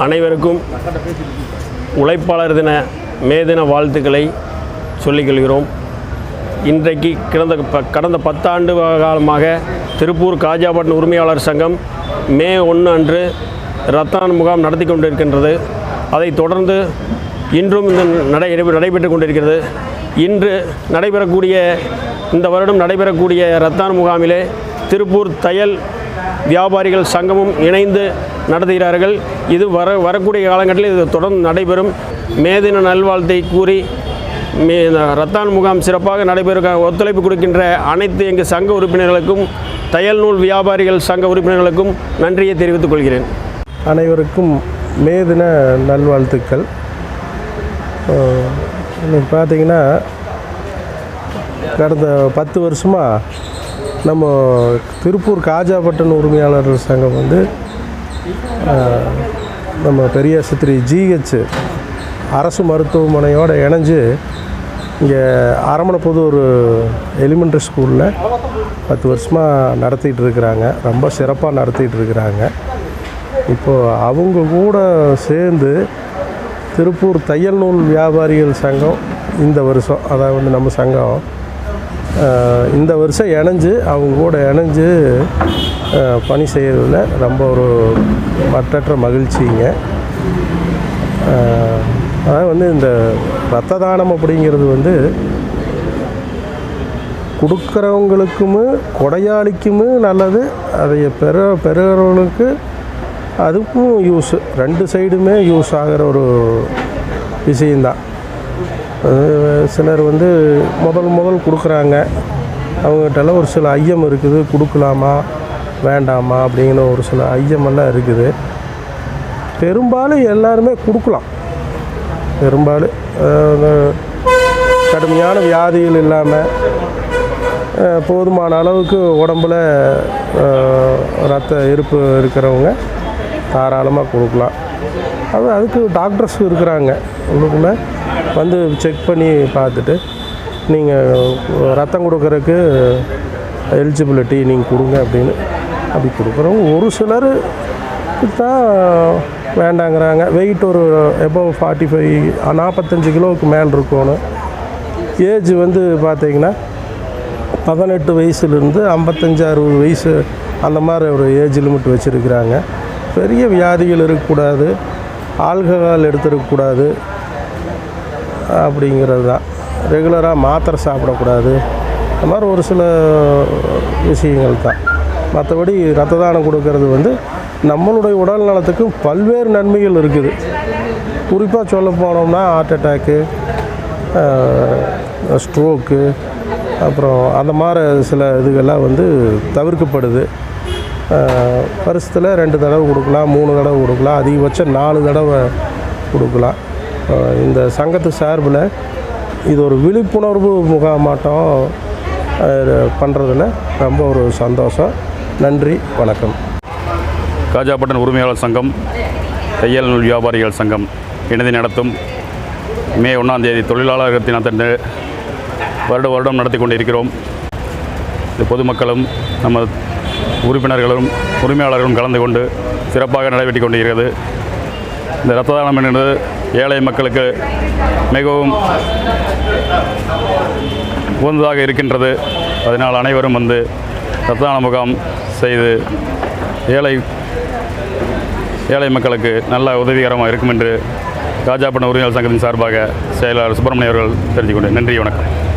அனைவருக்கும் உழைப்பாளர் தின மே தின வாழ்த்துக்களை சொல்லிக்கொள்கிறோம். இன்றைக்கு கிடந்த ப- கடந்த பத்தாண்டு காலமாக திருப்பூர் காஜாபட்டன் உரிமையாளர் சங்கம் மே ஒன்று அன்று ரத்தான் முகாம் நடத்தி கொண்டிருக்கின்றது. அதைத் தொடர்ந்து இன்றும் இந்த நடை நடைபெற்று கொண்டிருக்கிறது. இன்று நடைபெறக்கூடிய இந்த வருடம் நடைபெறக்கூடிய ரத்தான் முகாமிலே திருப்பூர் தையல் வியாபாரிகள் சங்கமும் இணைந்து நடத்துகிறார்கள். இது வர வரக்கூடிய காலகட்டத்தில் இது தொடர்ந்து நடைபெறும். மேதின நல்வாழ்த்தை கூறி மே ரத்தான் முகாம் சிறப்பாக நடைபெற ஒத்துழைப்பு கொடுக்கின்ற அனைத்து எங்கள் சங்க உறுப்பினர்களுக்கும் தையல் நூல் வியாபாரிகள் சங்க உறுப்பினர்களுக்கும் நன்றியை தெரிவித்துக் கொள்கிறேன். அனைவருக்கும் மேதின நல்வாழ்த்துக்கள். இன்னைக்கு பார்த்தீங்கன்னா கடந்த பத்து வருஷமாக நம்ம திருப்பூர் காஜாபட்டன் உரிமையாளர் சங்கம் வந்து நம்ம பெரிய சித்திரி ஜிஹெச் அரசு மருத்துவமனையோடு இணைஞ்சு இங்கே அரமணப்புதூர் எலிமெண்ட்ரி ஸ்கூலில் பத்து வருஷமாக நடத்திட்டு இருக்கிறாங்க. ரொம்ப சிறப்பாக நடத்திட்டு இருக்கிறாங்க. இப்போது அவங்க கூட சேர்ந்து திருப்பூர் தையல் நூல் வியாபாரிகள் சங்கம் இந்த வருஷம் அதாவது நம்ம சங்கம் இந்த வருஷம் இணைஞ்சு அவங்க கூட இணைஞ்சு பணி செய்கிறதுல ரொம்ப ஒரு மற்றற்ற மகிழ்ச்சிங்க. அதாவது வந்து இந்த ரத்த தானம் அப்படிங்கிறது வந்து கொடுக்குறவங்களுக்கும் கொடையாளிக்குமே நல்லது அதை பெற பெறுகிறவங்களுக்கு அதுக்கும் யூஸ் ரெண்டு சைடுமே யூஸ் ஆகிற ஒரு விஷயந்தான் சிலர் வந்து முதல் முதல் கொடுக்குறாங்க. அவங்ககிட்டலாம் ஒரு சில ஐயம் இருக்குது. கொடுக்கலாமா? வேண்டாமா? அப்படிங்கிற ஒரு சில ஐயமெல்லாம் இருக்குது. பெரும்பாலும் எல்லாருமே கொடுக்கலாம். பெரும்பாலும் கடுமையான வியாதிகள் இல்லாமல் போதுமான அளவுக்கு உடம்பில் ரத்த இருப்பு இருக்கிறவங்க தாராளமாக கொடுக்கலாம். அது அதுக்கு டாக்டர்ஸ் இருக்கிறாங்க. உள்ளுக்குள்ளே வந்து செக் பண்ணி பார்த்துட்டு நீங்கள் ரத்தம் கொடுக்குறதுக்கு எலிஜிபிலிட்டி நீங்கள் கொடுங்க அப்படின்னு அப்படி கொடுக்குறவங்க ஒரு சிலர் தான் வேண்டாங்கிறாங்க. வெயிட் ஒரு எபோவ் ஃபார்ட்டி ஃபைவ் நாற்பத்தஞ்சு கிலோவுக்கு மேலே இருக்கணும். ஏஜ் வந்து பார்த்திங்கன்னா பதினெட்டு வயசுலேருந்து ஐம்பத்தஞ்சு அறுபது வயசு அந்த மாதிரி ஒரு ஏஜ் லிமிட் வச்சுருக்கிறாங்க. பெரிய வியாதிகள் இருக்கக்கூடாது. ஆல்கஹால் எடுத்துருக்கக்கூடாது அப்படிங்கிறது தான். ரெகுலராக மாத்திரை சாப்பிடக்கூடாது. அந்த மாதிரி ஒரு சில விஷயங்கள் தான். மற்றபடி ரத்த தானம் கொடுக்கறது வந்து நம்மளுடைய உடல் நலத்துக்கு பல்வேறு நன்மைகள் இருக்குது. குறிப்பாக சொல்ல போனோம்னா ஹார்ட் அட்டாக்கு ஸ்ட்ரோக்கு அப்புறம் அந்த மாதிரி சில இதுகள்லாம் வந்து தவிர்க்கப்படுது. வருஷத்தில் ரெண்டு தடவை கொடுக்கலாம் மூணு தடவை கொடுக்கலாம் அதிகபட்சம் நாலு தடவை கொடுக்கலாம். இந்த சங்கத்து சார்பில் இது ஒரு விழிப்புணர்வு முகாமாட்டம் பண்ணுறதுல ரொம்ப ஒரு சந்தோஷம். நன்றி வணக்கம். காஜாபட்டன் உரிமையாளர் சங்கம் தையல் நூல் வியாபாரிகள் சங்கம் இணைந்து நடத்தும் மே ஒன்றாம் தேதி தொழிலாளர் தினத்தன்று வருட வருடம் நடத்தி கொண்டிருக்கிறோம். இது பொதுமக்களும் நம்ம உறுப்பினர்களும் உரிமையாளர்களும் கலந்து கொண்டு சிறப்பாக நடைபெற்று கொண்டிருக்கிறது. இந்த இரத்த தானம் என்பது ஏழை மக்களுக்கு மிகவும் உகந்ததாக இருக்கின்றது. அதனால் அனைவரும் வந்து இரத்த தான முகாம் செய்து ஏழை ஏழை மக்களுக்கு நல்ல உதவிகரமாக இருக்கும் என்று காஜாப்பட்டினம் உரிமையாளர் சங்கத்தின் சார்பாக செயலாளர் சுப்பிரமணிய அவர்கள் தெரிவித்துக் நன்றி வணக்கம்.